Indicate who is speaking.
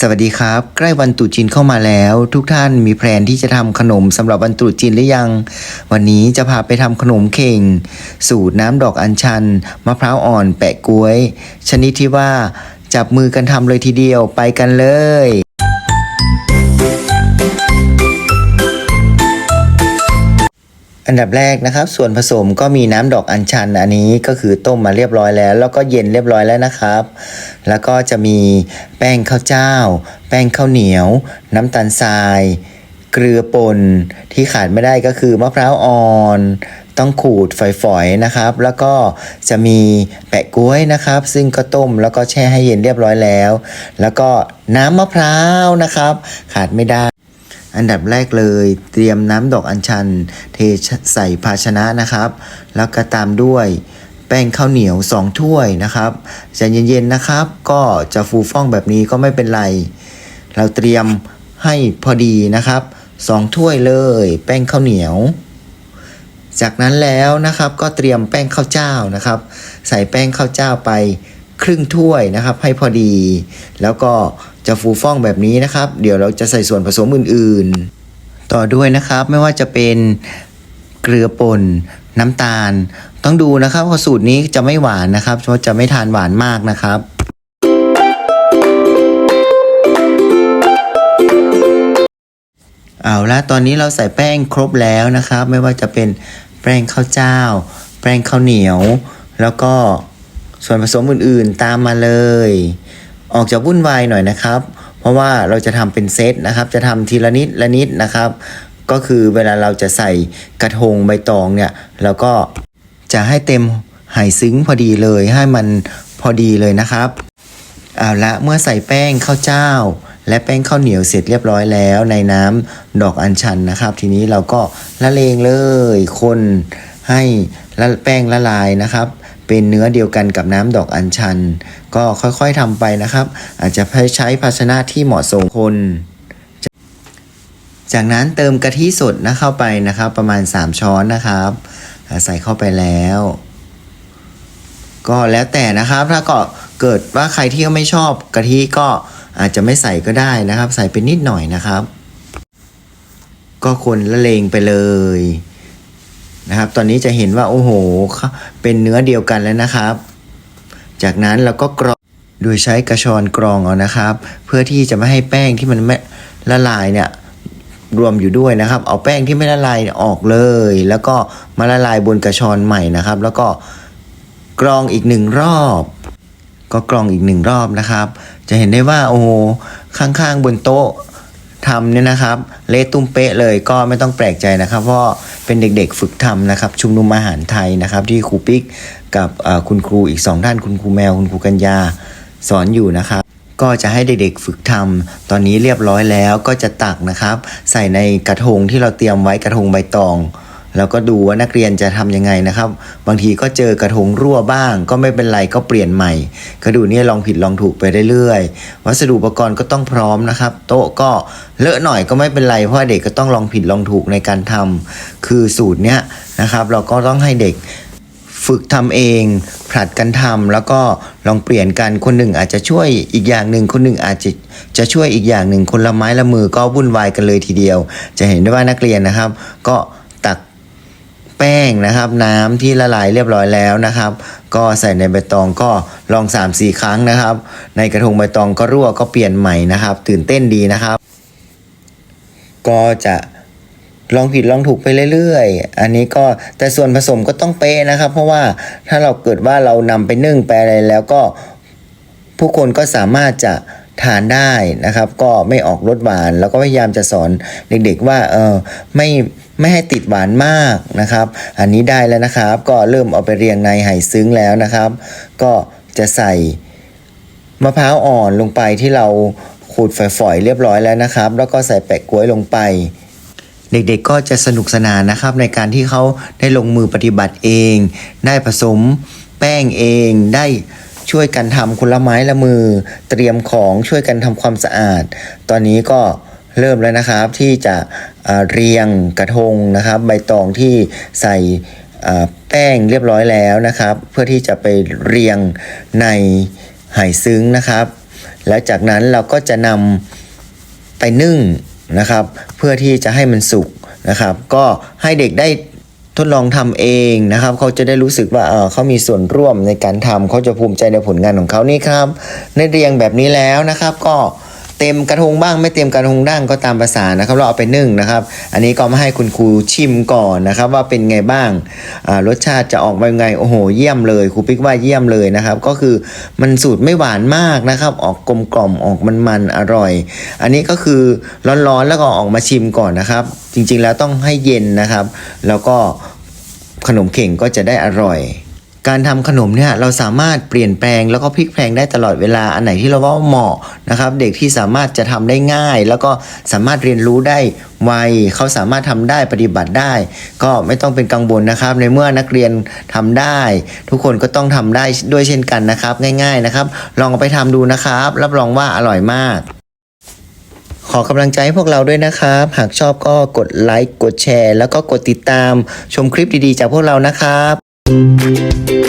Speaker 1: สวัสดีครับ ใกล้วันตรุษจีนเข้ามาแล้ว ทุกท่านมีแพลนที่จะทำขนมสำหรับวันตรุษจีนหรือยัง วันนี้จะพาไปทำขนมเข่ง สูตรน้ำดอกอัญชัน มะพร้าวอ่อนแปะกล้วย ชนิดที่ว่าจับมือกันทำเลยทีเดียวไปกันเลย อันดับแรกนะครับ ส่วนผสมก็มีน้ำดอกอัญชันอันนี้ก็คือต้มมาเรียบร้อยแล้ว แล้วก็เย็นเรียบร้อยแล้วนะครับ แล้วก็จะมีแป้งข้าวเจ้า แป้งข้าวเหนียว น้ำตาลทราย เกลือป่นที่ขาดไม่ได้ก็คือมะพร้าวอ่อน ต้องขูดฝอยๆนะครับ แล้วก็จะมีแปะกล้วยนะครับ ซึ่งก็ต้มแล้วก็แช่ให้เย็นเรียบร้อยแล้ว แล้วก็น้ำมะพร้าวนะครับ ขาดไม่ได้ อันดับแรกเลย เตรียมน้ำดอกอัญชัน เทใส่ภาชนะนะครับ แล้วก็ตามด้วยแป้งข้าวเหนียว 2 ถ้วยนะครับใจเย็นๆนะครับ ก็จะฟูฟ่องแบบนี้ก็ไม่เป็นไร เราเตรียมให้พอดีนะครับ 2 ถ้วยเลย แป้งข้าวเหนียว จากนั้นแล้วนะครับก็เตรียมแป้งข้าวเจ้านะครับ ใส่แป้งข้าวเจ้าไปครึ่งถ้วยนะครับ ให้พอดี แล้วก็ จะฟูฟ่องแบบนี้นะครับ เดี๋ยวเราจะใส่ส่วนผสมอื่นๆ ต่อด้วยนะครับไม่ว่าจะเป็นเกลือป่นน้ำตาล ต้องดูนะครับว่าสูตรนี้จะไม่หวานนะครับเพราะจะไม่ทานหวานมากนะครับเอาละตอนนี้เราใส่แป้งครบแล้วนะครับ ไม่ว่าจะเป็นแป้งข้าวเจ้า แป้งข้าวเหนียว แล้วก็ส่วนผสมอื่นๆตามมาเลย ออกจากวุ่นวายหน่อยนะครับ เพราะว่าเราจะทำเป็นเซตนะครับ จะทำทีละนิดละนิดนะครับ ก็คือเวลาเราจะใส่กระทงใบตองเนี่ยเราก็จะให้เต็มไหซึ้งพอดีเลยให้มันพอดีเลยนะครับเอาละเมื่อใส่แป้งข้าวเจ้า และแป้งข้าวเหนียวเสร็จเรียบร้อยแล้ว ในน้ำดอกอัญชันนะครับ ทีนี้เราก็ละเลงเลยคนให้ละแป้งละลายนะครับ เป็นเนื้อเดียวกันกับน้ำดอกอัญชัน ก็ค่อยๆทำไปนะครับ อาจจะใช้ภาชนะที่เหมาะสมคน จากนั้นเติมกะทิสดนะเข้าไปนะครับ ประมาณ 3 ช้อนนะครับใส่เข้าไปแล้ว ก็แล้วแต่นะครับถ้าก็เกิดว่าใครที่ไม่ชอบกะทิก็อาจจะไม่ใส่ก็ได้นะครับ ใส่ไปนิดหน่อยนะครับ ก็คนละเลงไปเลย นะครับ ตอนนี้จะเห็นว่าโอ้โห เป็นเนื้อเดียวกันแล้วนะครับ จากนั้นเราก็กรองโดยใช้กระชอนกรองเอานะครับ เพื่อที่จะไม่ให้แป้งที่มันไม่ละลายเนี่ยรวมอยู่ด้วยนะครับ เอาแป้งที่ไม่ละลายออกเลย แล้วก็มาละลายบนกระชอนใหม่นะครับ แล้วก็กรองอีกหนึ่งรอบ ก็กรองอีกหนึ่งรอบนะครับ จะเห็นได้ว่าโอ้โหข้างๆบนโต๊ะ ทำเนี่ยนะครับเละตุ้มเป๊ะเลยก็ไม่ต้องแปลกใจนะครับเพราะเป็นเด็กๆฝึกทำนะครับ ชุมนุมอาหารไทยนะครับ ที่ครูปิ๊กกับคุณครูอีกสองท่านคุณครูแมวคุณครูกัญญาสอนอยู่นะครับ ก็จะให้เด็กๆฝึกทำตอนนี้เรียบร้อยแล้วก็จะตักนะครับ ใส่ในกระทงที่เราเตรียมไว้กระทงใบตอง แล้วก็ดูว่านักเรียนจะทำยังไงนะครับ บางทีก็เจอกระทงรั่วบ้าง ก็ไม่เป็นไรก็เปลี่ยนใหม่ ก็ดูเนี่ยลองผิดลองถูกไปเรื่อยๆวัสดุอุปกรณ์ก็ต้องพร้อมนะครับ โต๊ะก็เลอะหน่อยก็ไม่เป็นไรเพราะเด็กก็ต้องลองผิดลองถูกในการทำคือสูตรเนี้ยนะครับ เราก็ต้องให้เด็กฝึกทำเองผลัดกันทำแล้วก็ลองเปลี่ยนกันคนหนึ่งอาจจะช่วยอีกอย่างหนึ่งคนหนึ่งอาจจะจะช่วยอีกอย่างหนึ่งคนละไม้ละมือก็วุ่นวายกันเลยทีเดียว จะเห็นได้ว่านักเรียนนะครับ ก็ แป้งนะครับ น้ำที่ละลายเรียบร้อยแล้วนะครับ ก็ใส่ในใบตองก็ลอง3าสี่ครั้งนะครับ ในกระทงใบตองก็รั่วก็เปลี่ยนใหม่นะครับ ตื่นเต้นดีนะครับ ก็จะลองผิดลองถูกไปเรื่อยๆ อันนี้ก็แต่ส่วนผสมก็ต้องเป๊ะนะครับ เพราะว่าถ้าเราเกิดว่าเรานำไปนึ่งไปอะไรแล้วก็ผู้คนก็สามารถจะทานได้นะครับ ก็ไม่ออกรสหวาน แล้วก็พยายามจะสอนเด็กๆว่าเออไม่ ไม่ให้ติดหวานมากนะครับ อันนี้ได้แล้วนะครับ ก็เริ่มเอาไปเรียงในไหซึ้งแล้วนะครับ ก็จะใส่มะพร้าวอ่อนลงไปที่เราขูดฝอยๆเรียบร้อยแล้วนะครับ แล้วก็ใส่แปะกล้วยลงไปเด็กๆ ก็จะสนุกสนานนะครับในการที่เขาได้ลงมือปฏิบัติเอง ได้ผสมแป้งเอง ได้ช่วยกันทำคนละไม้ละมือ เตรียมของช่วยกันทำความสะอาด ตอนนี้ก็เริ่มแล้วนะครับที่จะ เรียงกระทงนะครับ ใบตองที่ใส่แป้งเรียบร้อยแล้วนะครับ เพื่อที่จะไปเรียงในไหซึ้งนะครับ แล้วจากนั้นเราก็จะนำไปนึ่งนะครับ เพื่อที่จะให้มันสุกนะครับ ก็ให้เด็กได้ทดลองทำเองนะครับ เขาจะได้รู้สึกว่าเออเขามีส่วนร่วมในการทำเขาจะภูมิใจในผลงานของเขานี่ครับ ในเรียงแบบนี้แล้วนะครับ ก็ เต็มกระทงบ้างไม่เต็มกระทงบ้างก็ตามภาษานะครับ เราเอาไปนึ่งนะครับ อันนี้ก็มาให้คุณครูชิมก่อนนะครับว่าเป็นไงบ้างรสชาติจะออกมายังไงโอ้โหเยี่ยมเลยครูปิ๊กว่าเยี่ยมเลยนะครับ ก็คือมันสูตรไม่หวานมากนะครับ ออกกลมกล่อมออกมันๆอร่อย อันนี้ก็คือร้อนๆแล้วก็ออกมาชิมก่อนนะครับ จริงๆแล้วต้องให้เย็นนะครับ แล้วก็ขนมเข่งก็จะได้อร่อย การทำขนมเนี่ยเราสามารถเปลี่ยนแปลงแล้วก็พลิกแพลงได้ตลอดเวลาอันไหนที่เราว่าเหมาะนะครับ เด็กที่สามารถจะทำได้ง่าย แล้วก็สามารถเรียนรู้ได้ไวเขาสามารถทำได้ปฏิบัติได้ ก็ไม่ต้องเป็นกังวลนะครับ ในเมื่อนักเรียนทำได้ ทุกคนก็ต้องทำได้ด้วยเช่นกันนะครับ ง่ายๆนะครับ ลองไปทำดูนะครับ รับรองว่าอร่อยมากขอกำลังใจให้พวกเราด้วยนะครับ หากชอบก็กดไลค์ กดแชร์ แล้วก็กดติดตามชมคลิปดีๆ จากพวกเรานะครับ Thank you.